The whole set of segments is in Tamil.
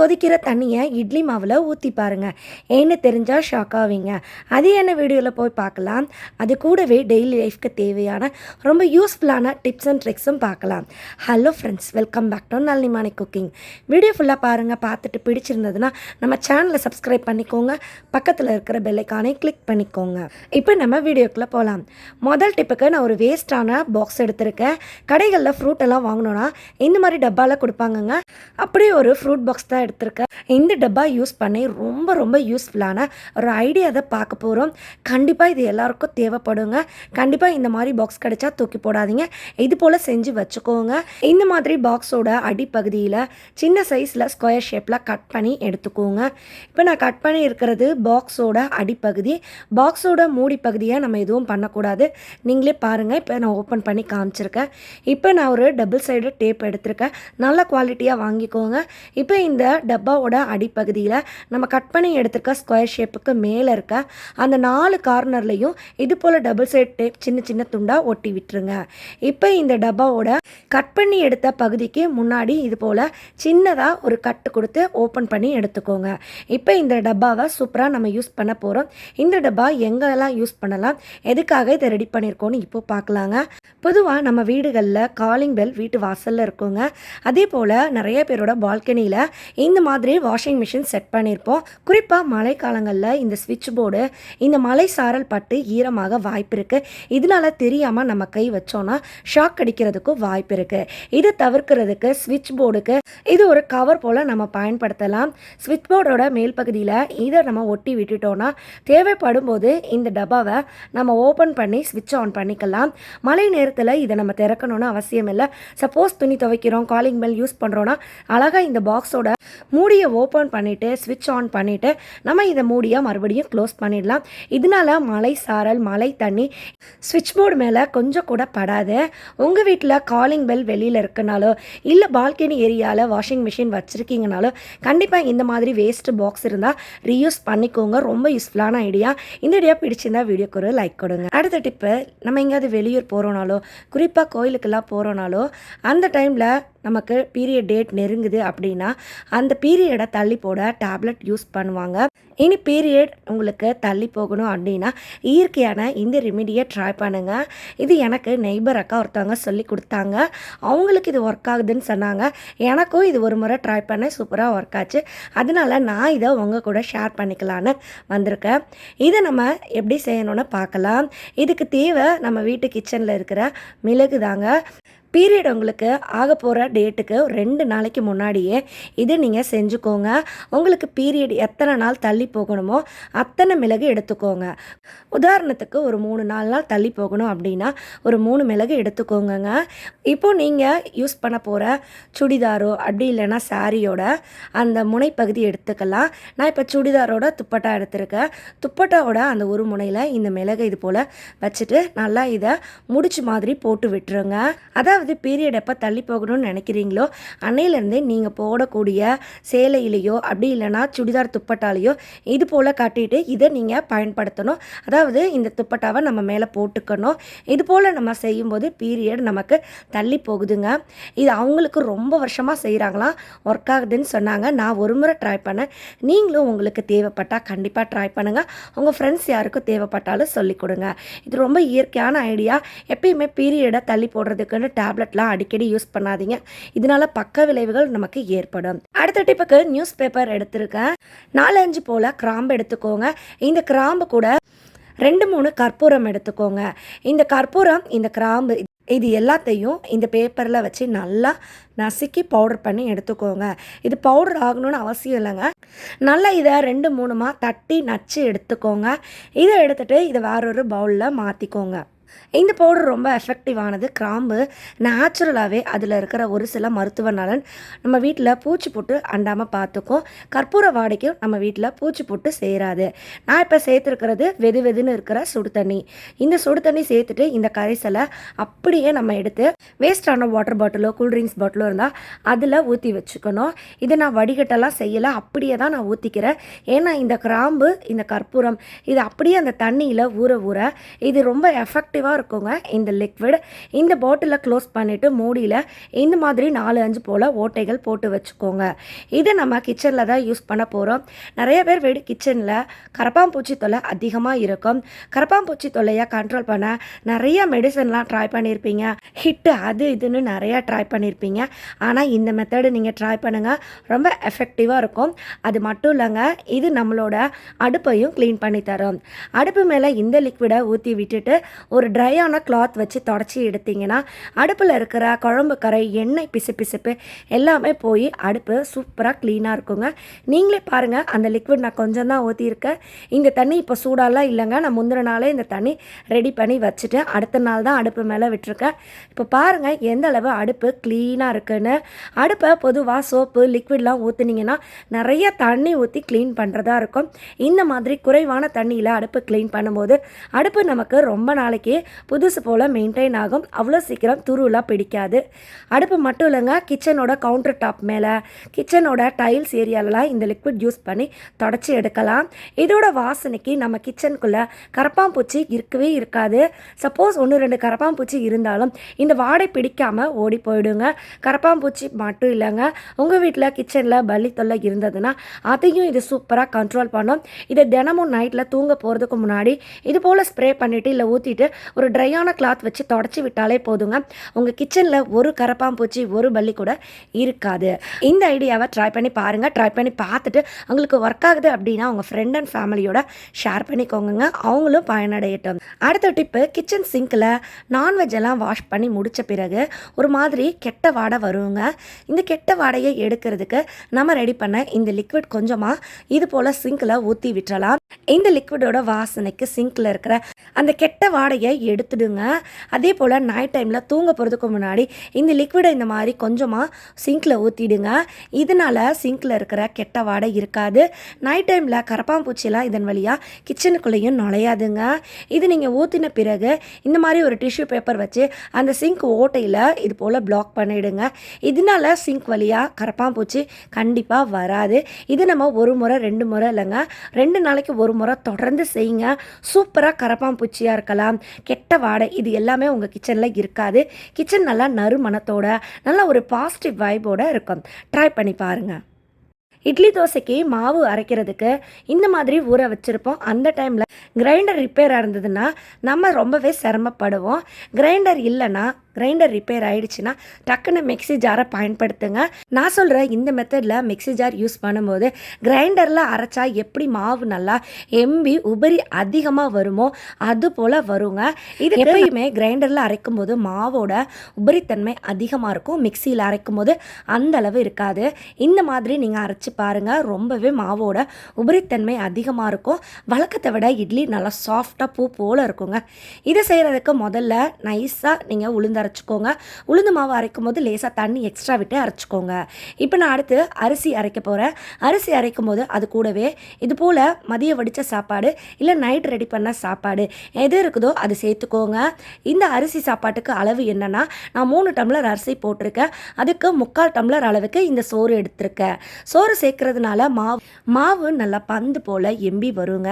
கொதிக்கிற தண்ணியை இட்லி மாவில் ஊற்றி பாருங்கள் ஏன்னு தெரிஞ்சால் ஷாக் ஆவீங்க. அது என்ன வீடியோவில் போய் பார்க்கலாம் அது கூடவே டெய்லி லைஃப்க்கு தேவையான ரொம்ப யூஸ்ஃபுல்லான டிப்ஸ் அண்ட் ட்ரிக்ஸும் பார்க்கலாம் hello friends welcome back to Nalinimani cooking video ஃபுல்லாக பாருங்கள் பார்த்துட்டு பிடிச்சிருந்ததுன்னா நம்ம சேனலை சப்ஸ்கிரைப் பண்ணிக்கோங்க. பக்கத்தில் இருக்கிற பெல்லைக்கானே கிளிக் பண்ணிக்கோங்க. இப்போ நம்ம வீடியோக்குள்ளே போகலாம் முதல் டிப்புக்கு நான் ஒரு வேஸ்ட்டான பாக்ஸ் எடுத்திருக்கேன். கடைகளில் ஃப்ரூட் எல்லாம் வாங்கினோன்னா இந்த மாதிரி டப்பாவில் கொடுப்பாங்கங்க. அப்படியே ஒரு ஃப்ரூட் பாக்ஸ் தான் எடுத்திருக்கேன் இந்த டப்பா யூஸ் பண்ணி ரொம்ப ரொம்ப யூஸ்ஃபுல்லான ஒரு ஐடியா அதை பார்க்க போகிறோம் கண்டிப்பாக இது எல்லாருக்கும் தேவைப்படுங்க. கண்டிப்பாக இந்த மாதிரி பாக்ஸ் கிடைச்சா தூக்கி போடாதீங்க. இது போல் செஞ்சு வச்சுக்கோங்க. இந்த மாதிரி பாக்ஸோட அடிப்பகுதியில் சின்ன சைஸில் ஸ்கொயர் ஷேப்பில் கட் பண்ணி எடுத்துக்கோங்க. இப்போ நான் கட் பண்ணி இருக்கிறது பாக்ஸோட அடிப்பகுதி. பாக்ஸோட மூடி பகுதியை நம்ம எதுவும் பண்ணக்கூடாது. நீங்களே பாருங்கள் இப்போ நான் ஓப்பன் பண்ணி காமிச்சிருக்கேன். இப்போ நான் ஒரு டபுள் சைடு டேப் எடுத்திருக்கேன். நல்ல குவாலிட்டியாக வாங்கிக்கோங்க. இப்போ இந்த டப்பாவோட அடிப்பகுதியில் நம்ம கட் பண்ணி எடுத்துருக்க ஸ்கொயர் ஷேப்புக்கு மேலே இருக்க அந்த நாலு கார்னர்லையும் இது போல் டபுள் சைடு டேப் சின்ன சின்ன துண்டாக ஒட்டி விட்டுருங்க. இப்போ இந்த டப்பாவோட கட் பண்ணி எடுத்த பகுதிக்கு முன்னாடி இது போல் சின்னதாக ஒரு கட்டு கொடுத்து ஓப்பன் பண்ணி எடுத்துக்கோங்க. இப்போ இந்த டப்பாவை சூப்பராக நம்ம யூஸ் பண்ண போகிறோம் இந்த டப்பா எங்கெல்லாம் யூஸ் பண்ணலாம் எதுக்காக இதை ரெடி பண்ணியிருக்கோன்னு இப்போ பார்க்கலாங்க. பொதுவாக நம்ம வீடுகளில் காலிங் பெல் வீட்டு வாசலில் இருக்குங்க. அதே போல் நிறைய பேரோட பால்கனியில் இந்த மாதிரி வாஷிங் மிஷின் செட் பண்ணியிருப்போம். குறிப்பாக மழைக்காலங்களில் இந்த ஸ்விட்ச் போர்டு இந்த மலை சாரல் பட்டு ஈரமாக வாய்ப்பு இருக்குது இதனால தெரியாமல் நம்ம கை வச்சோன்னா ஷாக் அடிக்கிறதுக்கும் வாய்ப்பு இருக்குது இதை தவிர்க்கிறதுக்கு ஸ்விட்ச் போர்டுக்கு இது ஒரு கவர் போல் நம்ம பயன்படுத்தலாம். ஸ்விட்ச் போர்டோட மேல் பகுதியில் இதை நம்ம ஒட்டி விட்டுட்டோன்னா தேவைப்படும் போது இந்த டப்பாவை நம்ம ஓப்பன் பண்ணி ஸ்விட்ச் ஆன் பண்ணிக்கலாம். மழை நேரத்தில் இதை நம்ம திறக்கணும்னு அவசியம் இல்லை. சப்போஸ் துணி துவைக்கிறோம் காலிங் பெல் யூஸ் பண்ணுறோன்னா அழகாக இந்த பாக்ஸோட மூடிய ஓப்பன் பண்ணிவிட்டு ஸ்விட்ச் ஆன் பண்ணிவிட்டு நம்ம இதை மூடியாக மறுபடியும் க்ளோஸ் பண்ணிடலாம். இதனால மலை சாரல் மழை தண்ணி ஸ்விட்ச் போர்டு மேலே கொஞ்சம் கூட படாது. உங்கள் வீட்டில் காலிங் பெல் வெளியில் இருக்குனாலோ இல்லை பால்கனி ஏரியாவில் வாஷிங் மிஷின் வச்சுருக்கீங்கனாலோ கண்டிப்பாக இந்த மாதிரி வேஸ்ட் பாக்ஸ் இருந்தால் ரீயூஸ் பண்ணிக்கோங்க. ரொம்ப யூஸ்ஃபுல்லான ஐடியா இந்த ஐடியா பிடிச்சிருந்தா வீடியோக்கு ஒரு லைக் கொடுங்க. அடுத்த டிப்பு நம்ம எங்கேயாவது வெளியூர் போகிறோனாலோ குறிப்பாக கோயிலுக்கெல்லாம் போகிறோனாலோ அந்த டைமில் நமக்கு பீரியட் டேட் நெருங்குது அப்படின்னா அந்த பீரியடை தள்ளி போட டேப்லெட் யூஸ் பண்ணுவாங்க. இனி பீரியட் உங்களுக்கு தள்ளி போகணும் அப்படின்னா இயற்கையான இந்த ரெமிடியை ட்ரை பண்ணுங்கள் இது எனக்கு நெய்பர் அக்கா ஒருத்தவங்க சொல்லி கொடுத்தாங்க. அவங்களுக்கு இது ஒர்க் ஆகுதுன்னு சொன்னாங்க. எனக்கும் இது ஒரு முறை ட்ரை பண்ண சூப்பராக ஒர்க் ஆச்சு. அதனால நான் இதை உங்கள் கூட ஷேர் பண்ணிக்கலான்னு வந்திருக்கேன். இதை நம்ம எப்படி செய்யணும்னு பார்க்கலாம். இதுக்கு தேவை நம்ம வீட்டு கிச்சனில் இருக்கிற மிளகு தாங்க பீரியட் உங்களுக்கு ஆக போகிற டேட்டுக்கு ரெண்டு நாளைக்கு முன்னாடியே இது நீங்கள் செஞ்சுக்கோங்க. உங்களுக்கு பீரியட் எத்தனை நாள் தள்ளி போகணுமோ அத்தனை மிளகு எடுத்துக்கோங்க. உதாரணத்துக்கு ஒரு மூணு நாலு நாள் தள்ளி போகணும் அப்படின்னா ஒரு மூணு மிளகு எடுத்துக்கோங்கங்க. இப்போது நீங்கள் யூஸ் பண்ண போகிற சுடிதாரோ அப்படி இல்லைன்னா சாரியோட அந்த முனைப்பகுதி எடுத்துக்கலாம். நான் இப்போ சுடிதாரோட துப்பட்டா எடுத்திருக்கேன். துப்பட்டாவோட அந்த ஒரு முனையில் இந்த மிளகு இது போல் வச்சுட்டு நல்லா இதை முடிச்சு மாதிரி போட்டு விட்டுருங்க. அதாவது பீரியட் எப்போ தள்ளி போகணும்னு நினைக்கிறீங்களோ அன்னையிலேருந்தே நீங்கள் போடக்கூடிய சேலையிலையோ அப்படி இல்லைன்னா சுடிதார் துப்பட்டாலேயோ இது போல் கட்டிட்டு இதை நீங்கள் பயன்படுத்தணும். அதாவது இந்த துப்பட்டாவை நம்ம மேலே போட்டுக்கணும். இது போல் நம்ம செய்யும்போது பீரியட் நமக்கு தள்ளி போகுதுங்க. இது அவங்களுக்கு ரொம்ப வருஷமாக செய்கிறாங்களாம் ஒர்க் ஆகுதுன்னு சொன்னாங்க. நான் ஒரு முறை ட்ரை பண்ணேன். நீங்களும் உங்களுக்கு தேவைப்பட்டால் கண்டிப்பாக ட்ரை பண்ணுங்கள் உங்கள் ஃப்ரெண்ட்ஸ் யாருக்கும் தேவைப்பட்டாலும் சொல்லிக் கொடுங்க. இது ரொம்ப இயற்கையான ஐடியா எப்பயுமே பீரியடை தள்ளி போடுறதுக்குன்னு டேப்லெட்லாம் அடிக்கடி யூஸ் பண்ணாதீங்க. இதனால பக்க விளைவுகள் நமக்கு ஏற்படும். அடுத்த டிப்புக்கு நியூஸ் பேப்பர் எடுத்திருக்கேன். நாலஞ்சு போல் கிராம்பு எடுத்துக்கோங்க. இந்த கிராம்பு கூட ரெண்டு மூணு கற்பூரம் எடுத்துக்கோங்க. இந்த கற்பூரம் இந்த கிராம்பு இது எல்லாத்தையும் இந்த பேப்பரில் வச்சு நல்லா நசுக்கி பவுடர் பண்ணி எடுத்துக்கோங்க. இது பவுடர் ஆகணும்னு அவசியம் இல்லைங்க. நல்லா இதை ரெண்டு மூணுமா தட்டி நச்சு எடுத்துக்கோங்க. இதை எடுத்துகிட்டு இதை வேறொரு பவுலில் மாற்றிக்கோங்க இந்த பவுடர் ரொம்ப எஃபெக்டிவானது கிராம்பு நேச்சுரலாகவே அதில் இருக்கிற ஒரு சில மருத்துவ நலன் நம்ம வீட்டில் பூச்சி போட்டு அண்டாமல் பார்த்துக்கும் கற்பூர வாடைக்கும் நம்ம வீட்டில் பூச்சி போட்டு சேராது. நான் இப்போ சேர்த்துருக்கிறது வெது வெதுன்னு இருக்கிற சுடு தண்ணி. இந்த சுடு தண்ணி சேர்த்துட்டு இந்த கரைசலை அப்படியே நம்ம எடுத்து வேஸ்டான வாட்டர் பாட்டிலோ கூல்ட்ரிங்க்ஸ் பாட்டிலோ இருந்தால் அதில் ஊற்றி வச்சுக்கணும். இதை நான் வடிகட்டெல்லாம் செய்யலை அப்படியே தான் நான் ஊற்றிக்கிறேன் ஏன்னா இந்த கிராம்பு இந்த கற்பூரம் இது அப்படியே அந்த தண்ணியில் ஊற ஊற இது ரொம்ப எஃபெக்டிவ் எஃபெக்டிவாக இருக்குங்க இந்த லிக்விட் இந்த பாட்டிலை க்ளோஸ் பண்ணிவிட்டு மூடியில் இந்த மாதிரி நாலு அஞ்சு போல் ஓட்டைகள் போட்டு வச்சுக்கோங்க. இதை நம்ம கிச்சனில் தான் யூஸ் பண்ண போகிறோம் நிறைய பேர் வீடு கிச்சனில் கரப்பாம்பூச்சி தொல்லை அதிகமாக இருக்கும். கரப்பாம்பூச்சி தொல்லையை கண்ட்ரோல் பண்ண நிறைய மெடிசன்லாம் ட்ரை பண்ணியிருப்பீங்க ஹிட்டு அது இதுன்னு நிறையா ட்ரை பண்ணியிருப்பீங்க ஆனால் இந்த மெத்தடு நீங்கள் ட்ரை பண்ணுங்கள் ரொம்ப எஃபெக்டிவாக இருக்கும். அது மட்டும் இல்லைங்க இது நம்மளோட அடுப்பையும் க்ளீன் பண்ணி தரும். அடுப்பு மேலே இந்த லிக்விடை ஊற்றி விட்டுட்டு ஒரு ட்ரையான கிளாத் வச்சு தொடச்சி எடுத்தீங்கன்னா அடுப்பில் இருக்கிற குழம்பு கரை எண்ணெய் பிசு பிசுப்பு எல்லாமே போய் அடுப்பு சூப்பராக க்ளீனாக இருக்குங்க. நீங்களே பாருங்கள் அந்த லிக்விட் நான் கொஞ்சம் தான் ஊற்றியிருக்கேன் இந்த தண்ணி இப்போ சூடாலாம் இல்லைங்க. நான் முந்தின நாளே இந்த தண்ணி ரெடி பண்ணி வச்சுட்டேன். அடுத்த நாள் தான் அடுப்பு மேலே விட்டுருக்கேன். இப்போ பாருங்கள் எந்த அளவு அடுப்பு க்ளீனாக இருக்குன்னு. அடுப்பை பொதுவாக சோப்பு லிக்விட்லாம் ஊற்றுனீங்கன்னா நிறைய தண்ணி ஊற்றி க்ளீன் பண்ணுறதா இருக்கும். இந்த மாதிரி குறைவான தண்ணியில் அடுப்பு க்ளீன் பண்ணும்போது அடுப்பு நமக்கு ரொம்ப நாளைக்கு புதுசு போல் மெயின்டைன் ஆகும். அவ்வளோ சீக்கிரம் துருவெலாம் பிடிக்காது. அடுப்பு மட்டும் இல்லைங்க கிச்சனோட கவுண்டர் டாப் மேலே கிச்சனோட டைல்ஸ் ஏரியாலலாம் இந்த லிக்விட் யூஸ் பண்ணி தொடச்சி எடுக்கலாம். இதோட வாசனைக்கு நம்ம கிச்சனுக்குள்ளே கரப்பாம்பூச்சி இருக்கவே இருக்காது. சப்போஸ் ஒன்று ரெண்டு கரப்பாம்பூச்சி இருந்தாலும் இந்த வாடை பிடிக்காமல் ஓடி போயிடுங்க. கரப்பாம்பூச்சி மட்டும் இல்லைங்க உங்கள் வீட்டில் கிச்சனில் பள்ளி தொல்லை இருந்ததுன்னா அதையும் இது சூப்பராக கண்ட்ரோல் பண்ணும். இதை தினமும் நைட்டில் தூங்க போகிறதுக்கு முன்னாடி இது போல் ஸ்ப்ரே பண்ணிவிட்டு இல்லை ஊற்றிட்டு ஒரு ட்ரையான கிளாத் வச்சு தொடச்சி விட்டாலே போதுங்க. உங்கள் கிச்சனில் ஒரு கரப்பாம்பூச்சி ஒரு பல்லி கூட இருக்காது. இந்த ஐடியாவை ட்ரை பண்ணி பாருங்கள் ட்ரை பண்ணி பார்த்துட்டு உங்களுக்கு ஒர்க் ஆகுது அப்படின்னா உங்கள் ஃப்ரெண்ட் அண்ட் ஃபேமிலியோட ஷேர் பண்ணிக்கோங்க அவங்களும் பயனடையட்டும். அடுத்த டிப்பு கிச்சன் சிங்கில் நான்வெஜ் எல்லாம் வாஷ் பண்ணி முடித்த பிறகு ஒரு மாதிரி கெட்ட வாடை வருங்க. இந்த கெட்ட வாடையை எடுக்கிறதுக்கு நம்ம ரெடி பண்ண இந்த லிக்விட் கொஞ்சமாக இது போல் சிங்கில் ஊற்றி விட்டுறலாம். இந்த லிக்விடோட வாசனைக்கு சிங்கில் இருக்கிற அந்த கெட்ட வாடையை எடுத்துடுங்க. அதே போல் நைட் டைமில் தூங்க போகிறதுக்கு முன்னாடி இந்த லிக்விடை இந்த மாதிரி கொஞ்சமாக சிங்கில் ஊற்றிடுங்க இதனால் சிங்கில் இருக்கிற கெட்ட வாடை இருக்காது. நைட் டைமில் கரப்பாம்பூச்சிலாம் இதன் வழியாக கிச்சனுக்குள்ளேயும் நுழையாதுங்க. இது நீங்கள் ஊற்றின பிறகு இந்த மாதிரி ஒரு டிஷ்யூ பேப்பர் வச்சு அந்த சிங்க் ஓட்டையில் இது போல் பிளாக் பண்ணிவிடுங்க இதனால சிங்க் வழியாக கரப்பாம்பூச்சி கண்டிப்பாக வராது. இது நம்ம ஒரு முறை ரெண்டு முறை இல்லைங்க. ரெண்டு நாளைக்கு ஒரு முறை தொடர்ந்து செய்யுங்க. சூப்பராக கரப்பாம்பூச்சியாக இருக்கலாம். கெட்ட வாடை இது எல்லாமே உங்கள் கிச்சனில் இருக்காது. கிச்சன் நல்லா நறுமணத்தோட நல்ல ஒரு பாசிட்டிவ் வைபோட இருக்கும். ட்ரை பண்ணி பாருங்கள் இட்லி தோசைக்கு மாவு அரைக்கிறதுக்கு இந்த மாதிரி ஊற வச்சுருப்போம். அந்த டைமில் கிரைண்டர் ரிப்பேராக இருந்ததுன்னா நம்ம ரொம்பவே சிரமப்படுவோம். கிரைண்டர் இல்லைன்னா கிரைண்டர் ரிப்பேர் ஆயிடுச்சுன்னா டக்குன்னு மிக்ஸி ஜாரை பயன்படுத்துங்க. நான் சொல்கிற இந்த மெத்தடில் மிக்ஸி ஜார் யூஸ் பண்ணும்போது கிரைண்டரில் அரைச்சா எப்படி மாவு நல்லா எம்பி உபரி அதிகமாக வருமோ அது போல் வருங்க. இது எப்பயுமே கிரைண்டரில் அரைக்கும் போது மாவோட உபரித்தன்மை அதிகமாக இருக்கும். மிக்சியில் அரைக்கும் போது அந்த அளவு இருக்காது. இந்த மாதிரி நீங்கள் அரைச்சி பாருங்கள் ரொம்பவே மாவோட உபரித்தன்மை அதிகமாக இருக்கும். வழக்கத்தை விட இட்லி நல்லா சாஃப்டாக பூ போல் இருக்குங்க. இதை செய்கிறதுக்கு முதல்ல நைஸாக நீங்கள் உளுந்து அரைச்சிக்கோங்க. உளுந்து மாவு அரைக்கும் போது லேசாக தண்ணி எக்ஸ்ட்ரா விட்டு அரைச்சிக்கோங்க. இப்போ நான் அடுத்து அரிசி அரைக்க போகிறேன் அரிசி அரைக்கும் போது அது கூடவே இது போல் மதிய வடித்த சாப்பாடு இல்லை நைட் ரெடி பண்ண சாப்பாடு எது இருக்குதோ அது சேர்த்துக்கோங்க. இந்த அரிசி சாப்பாட்டுக்கு அளவு என்னென்னா நான் மூணு டம்ளர் அரிசி போட்டிருக்கேன். அதுக்கு முக்கால் டம்ளர் அளவுக்கு இந்த சோறு எடுத்திருக்கேன். சோறு சேர்க்கறதுனால மாவு மாவு நல்லா பந்து போல் எம்பி வருங்க.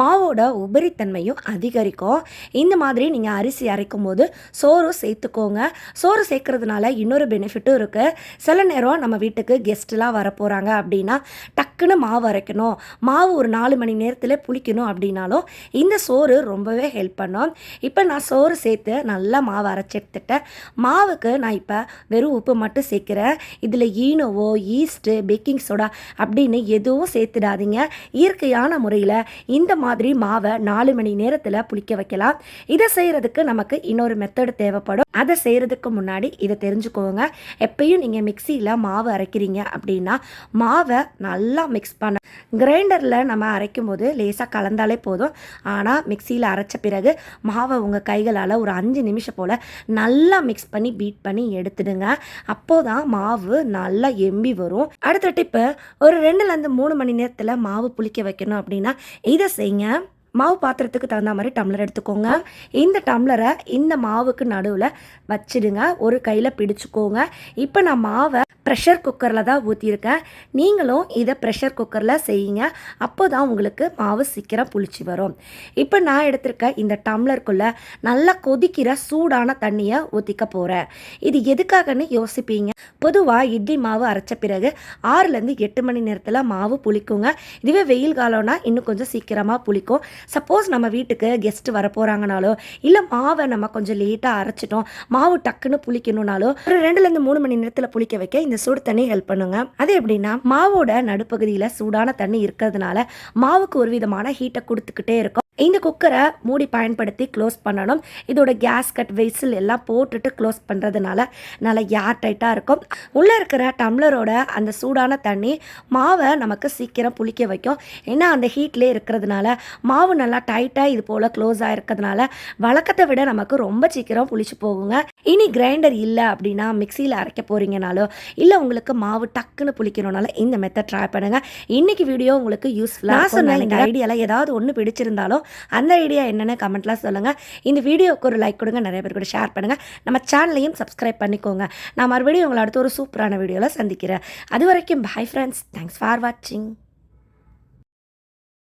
மாவோட உபரித்தன்மையும் அதிகரிக்கும். இந்த மாதிரி நீங்கள் அரிசி அரைக்கும் போது சோறு சேர்த்துக்கோங்க சோறு சேர்க்கறதுனால இன்னொரு பெனிஃபிட்டும் இருக்குது சில நேரம் நம்ம வீட்டுக்கு கெஸ்ட்லாம் வர போகிறாங்க அப்படின்னா டக்குன்னு மாவு அரைக்கணும். மாவு ஒரு நாலு மணி நேரத்தில் புளிக்கணும் அப்படின்னாலும் இந்த சோறு ரொம்பவே ஹெல்ப் பண்ணும். இப்போ நான் சோறு சேர்த்து நல்லா மாவு அரைச்சி எடுத்துட்டேன். மாவுக்கு நான் இப்போ வெறும் உப்பு மட்டும் சேர்க்குறேன். இதில் ஈனோவோ ஈஸ்ட்டு பேக்கிங் சோடா அப்படின்னு எதுவும் சேர்த்துடாதீங்க. இயற்கையான முறையில் இந்த மாதிரி மாவை நாலு மணி நேரத்தில் புளிக்க வைக்கலாம். இதை செய்கிறதுக்கு நமக்கு இன்னொரு மெத்தடு தேவைப்படும். அதை செய்கிறதுக்கு முன்னாடி இதை தெரிஞ்சுக்கோங்க. எப்பயும் நீங்கள் மிக்சியில் மாவு அரைக்கிறீங்க அப்படின்னா மாவை நல்லா மிக்ஸ் பண்ண கிரைண்டரில் நம்ம அரைக்கும் போது லேசாக கலந்தாலே போதும். ஆனால் மிக்சியில் அரைச்ச பிறகு மாவை உங்கள் கைகளால் ஒரு அஞ்சு நிமிஷம் போல் நல்லா மிக்ஸ் பண்ணி பீட் பண்ணி எடுத்துடுங்க. அப்போதான் மாவு நல்லா எம்பி வரும். அடுத்த டிப்பு ஒரு ரெண்டுலேருந்து மூணு மணி நேரத்தில் மாவு புளிக்க வைக்கணும் அப்படின்னா இதை செய்யுங்க. மாவு பாத்திரத்துக்கு தகுந்த மாதிரி டம்ளர் எடுத்துக்கோங்க. இந்த டம்ளரை இந்த மாவுக்கு நடுவில் வச்சிடுங்க. ஒரு கையில் பிடிச்சிக்கோங்க. இப்போ நான் மாவை ப்ரெஷர் குக்கரில் தான் ஊற்றியிருக்கேன் நீங்களும் இதை ப்ரெஷர் குக்கரில் செய்யுங்க. அப்போ தான் உங்களுக்கு மாவு சீக்கிரம் புளிச்சு வரும். இப்போ நான் எடுத்திருக்க இந்த டம்ளருக்குள்ளே நல்லா கொதிக்கிற சூடான தண்ணியை ஊற்றிக்க போகிறேன் இது எதுக்காகன்னு யோசிப்பீங்க? பொதுவாக இட்லி மாவு அரைச்ச பிறகு ஆறுலேருந்து எட்டு மணி நேரத்தில் மாவு புளிக்குங்க. இதுவே வெயில் காலம்னா இன்னும் கொஞ்சம் சீக்கிரமாக புளிக்கும். சப்போஸ் நம்ம வீட்டுக்கு கெஸ்ட் வர போகிறாங்கனாலோ இல்லை மாவை நம்ம கொஞ்சம் லேட்டாக அரைச்சிட்டோம் மாவு டக்குன்னு புளிக்கணும்னாலோ ஒரு ரெண்டுலேருந்து மூணு மணி நேரத்தில் புளிக்க வைக்க இந்த சுடு தண்ணி ஹெல்ப் பண்ணுங்க. அது எப்படின்னா மாவோட நடுப்பகுதியில் சூடான தண்ணி இருக்கிறதுனால மாவுக்கு ஒரு விதமான ஹீட்டை கொடுத்துக்கிட்டே இருக்கும். இந்த குக்கரை மூடி பயன்படுத்தி க்ளோஸ் பண்ணணும். இதோட கேஸ் கட் வெய்சில் எல்லாம் போட்டுட்டு க்ளோஸ் பண்ணுறதுனால நல்லா ஏர் டைட்டாக இருக்கும். உள்ளே இருக்கிற டம்ளரோட அந்த சூடான தண்ணி மாவை நமக்கு சீக்கிரம் புளிக்க வைக்கும். ஏன்னா அந்த ஹீட்லேயே இருக்கிறதுனால மாவு நல்லா டைட்டாக இது போல் க்ளோஸ் ஆகிருக்கிறதுனால வழக்கத்தை விட நமக்கு ரொம்ப சீக்கிரம் புளிச்சு போகுங்க. இனி கிரைண்டர் இல்லை அப்படின்னா மிக்சியில் அரைக்க போகிறீங்கனாலோ இல்லை உங்களுக்கு மாவு டக்குன்னு புளிக்கணும்னால இந்த மெத்தட் ட்ரை பண்ணுங்கள் இன்னைக்கு வீடியோ உங்களுக்கு யூஸ்ஃபுல்லாக சொன்ன ஐடியாவில் ஏதாவது ஒன்று பிடிச்சிருந்தாலும் அந்த ஐடியா என்னென்னு கமெண்ட்லாம் சொல்லுங்கள் இந்த வீடியோவுக்கு ஒரு லைக் கொடுங்க நிறைய பேர் கூட ஷேர் பண்ணுங்கள் நம்ம சேனலையும் சப்ஸ்கிரைப் பண்ணிக்கோங்க. நான் மறுபடியும் உங்களை அடுத்த ஒரு சூப்பரான வீடியோவில் சந்திக்கிறேன். அது வரைக்கும் பை ஃப்ரெண்ட்ஸ் தேங்க்ஸ் ஃபார் வாட்சிங்